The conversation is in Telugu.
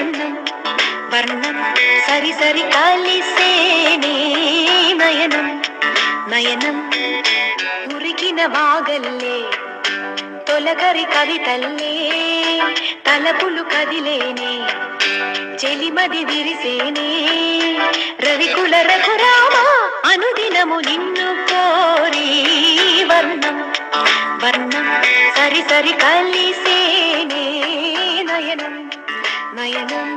వర్ణం వర్ణం సరి సరి కలిసేనే నయనం నయనం మురికిన వాగల్లే తొలగరి కవితల్లే తలపులు కదిలేనే చెలిమది విరిసేనే. రవికుల రఘురామ అనుదినము నిన్ను కోరి వర్ణం వర్ణం. సరి సరి కలిసేనే నయనం నయనం